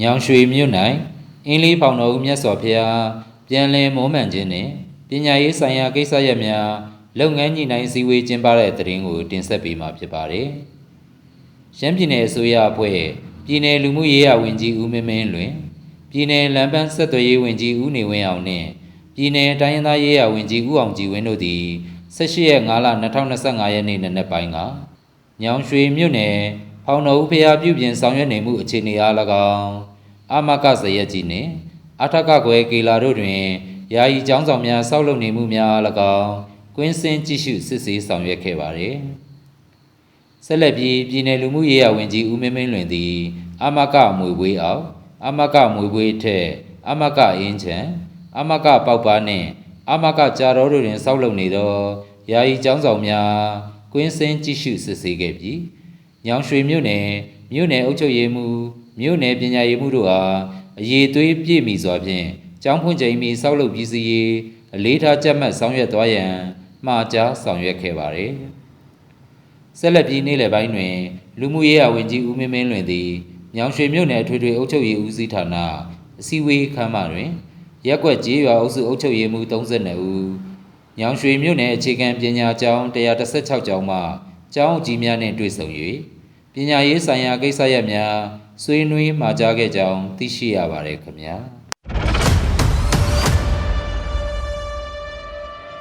ညောင်ရွှေမြို့၌အင်းလေးဖောင်တော်ဦးမြတ်စွာဘုရားပြန်လည်မွမ်းမံခြင်းနှင့်ပညာရေးဆိုင်ရာကိစ္စရပ်များလုပ်ငန်းညှိနှိုင်းစည်းဝေးကျင်းပတဲ့သတင်းကိုတင်ဆက်ပေးမှာဖြစ်ပါတယ်။ရှမ်းပြည်နယ်အစိုးရအဖွဲ့ပြည်နယ်လူမှုရေးရာဝန်ကြီးဦးမင်းမင်းလွင်ပြည်နယ်လမ်းပန်းဆက်သွယ်ရေးဝန်ကြီးဦးနေဝင်းအောင်နှင့်ပြည်နယ်တိုင်းရင်းသားရေးရာဝန်ကြီးဦးအောင်ကြည်ဝင်းတို့သည်18ရက်5လ2025ရက်နေ့နနက်ပိုင်းကညောင်ရွှေမြို့နယ်ဖောင်တော်ဦးဖျားပြုပြင်ဆောင်ရွက်နေမှုအခြေအနေအား၎င်း အာမကဇရက်ကြီးနှင့်အထက်ကကွယ်ကေလာတို့တွင်ယာယီကျောင်းဆောင်များဆောက်လုပ်နေမှုများအား၎င်းကွင်းစင်းကြည့်ရှုစစ်ဆေးဆောင်ရွက်ခဲ့ပါသည်ဆက်လက်ပြီးပြည်내လူမှုရေးရာဝန်ကြီးဦးမင်းမင်းလွင်သည်အာမကမွေပွေးအောင်အာမကမွေပွေးထက်အာမကအင်းချံအာမကပေါက်ပါနှင့်အာမကကြာတော်တို့တွင်ဆောက်လုပ်နေသောယာယီကျောင်းဆောင်များကွင်းစင်းကြည့်ရှုစစ်ဆေးခဲ့ပြီးညောင်ရွှေမြို့နယ်မြို့နယ်အုပ်ချုပ်ရေးမှူး မြို့နယ်ပညာရေးမှူးတို့အားအရေးသွေးပြည့်မီစွာဖြင့်ကျောင်းဖွင့်ချိန်မီဆောက်လုပ်ပြီးစီရေးအလေးထားကြက်မှတ်ဆောင်ရွက်သွားရန်မှာကြားဆောင်ရွက်ခဲ့ပါသည်ဆက်လက်ပြီးနေ့လယ်ပိုင်းတွင် လူမှုရေးရာဝန်ကြီးဦးမင်းမင်းလွင်သည်ညောင်ရွှေမြို့နယ်အထွေထွေအုပ်ချုပ်ရေးဦးစီးဌာနအစည်းအဝေးခန်းမတွင်ရက်ကွက်ကြေးရွာအုပ်စုအုပ်ချုပ်ရေးမှူး32ဦးညောင်ရွှေမြို့နယ်အခြေခံပညာကျောင်း116ကျောင်းမှကျောင်းအကြီးများနှင့်တွေ့ဆုံ၍ပညာရေးဆိုင်ရာကိစ္စရပ်များ ဆွေးနွေးမှာကြားခဲ့ကြောင်းသိရှိရပါတယ်ခင်ဗျာ။